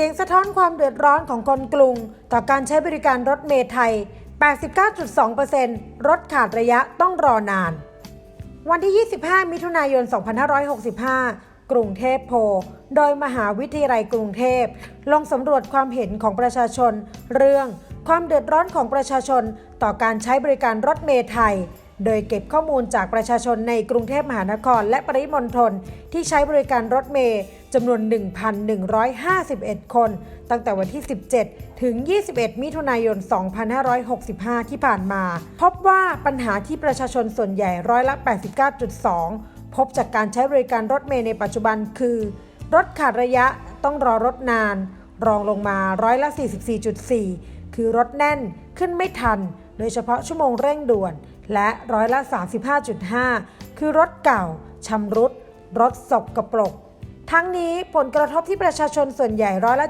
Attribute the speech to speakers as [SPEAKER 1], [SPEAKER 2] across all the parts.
[SPEAKER 1] สียงสะท้อนความเดือดร้อนของคนกรุง ต่อการใช้บริการรถเมล์ไทย 89.2%รถขาดระยะต้องรอนาน วันที่ 25 มิถุนายน 2565 กรุงเทพโพโดยมหาวิทยาลัยกรุงเทพ ลงสำรวจความเห็นของประชาชน เรื่องความเดือดร้อนของประชาชน ต่อการใช้บริการรถเมล์ไทย โดยเก็บข้อมูลจากประชาชนในกรุงเทพมหานคร และปริมณฑลที่ใช้บริการรถเมล์จำนวน 1,151 คน ตั้งแต่วันที่ 17 ถึง 21 มิถุนายน 2565 ที่ผ่านมา พบว่าปัญหาที่ประชาชนส่วนใหญ่ร้อยละ 89.2 พบจากการใช้บริการรถเมล์ในปัจจุบันคือ รถขาดระยะต้องรอรถนาน รองลงมาร้อยละ 44.4 คือรถแน่นขึ้นไม่ทัน โดยเฉพาะชั่วโมงเร่งด่วน และร้อยละ 35.5 คือรถเก่าชำรุด รถสกกระปรก ทั้งนี้ผลกระทบที่ประชาชนส่วนใหญ่ร้อยละ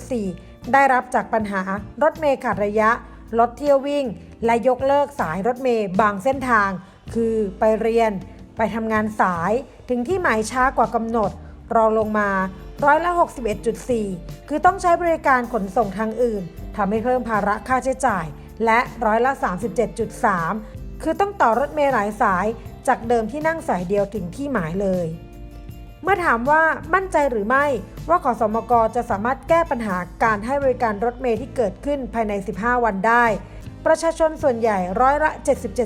[SPEAKER 1] 75.4 ได้รับจากปัญหารถเมล์ขาดระยะ รถเที่ยววิ่ง และยกเลิกสายรถเมล์บางเส้นทาง คือไปเรียน ไปทำงานสายถึงที่หมายช้ากว่ากำหนด รองลงมาร้อยละ 61.4 คือต้องใช้บริการขนส่งทางอื่นทำให้เพิ่มภาระค่าใช้จ่าย และร้อยละ 37.3 คือต้องต่อรถเมล์หลายสายจากเดิมที่นั่งสายเดียวถึงที่หมายเลย เมื่อถามว่ามั่นใจหรือไม่ว่าขอสมกจะสามารถแก้ปัญหาการให้บริการรถเมล์ที่เกิดขึ้นภายใน 15 วันได้ ประชาชนส่วนใหญ่ร้อยละ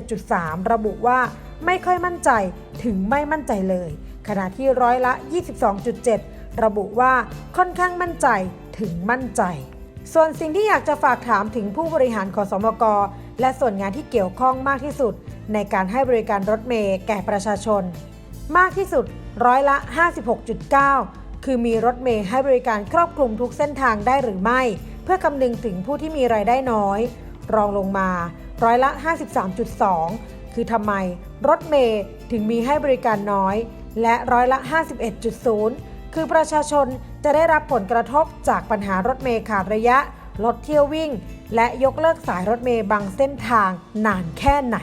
[SPEAKER 1] 77.3 ระบุว่าไม่ค่อยมั่นใจถึงไม่มั่นใจเลย ขณะที่ร้อยละ 22.7 ระบุว่าค่อนข้างมั่นใจถึงมั่นใจ ส่วนสิ่งที่อยากจะฝากถามถึงผู้บริหารขอสมก และส่วนงานที่เกี่ยวข้องมากที่สุด ในการให้บริการรถเมล์แก่ประชาชน มากที่สุดร้อยละ 56.9 คือมีรถเมล์ให้บริการครอบคลุมทุกเส้นทางได้หรือไม่ เพื่อคำนึงถึงผู้ที่มีรายได้น้อย รองลงมาร้อยละ 53.2 คือทำไมรถเมล์ถึงมีให้บริการน้อย และร้อยละ 51.0 คือประชาชนจะได้รับผลกระทบจากปัญหารถเมล์ขาดระยะรถเที่ยววิ่ง และยกเลิกสายรถเมล์บางเส้นทางนานแค่ไหน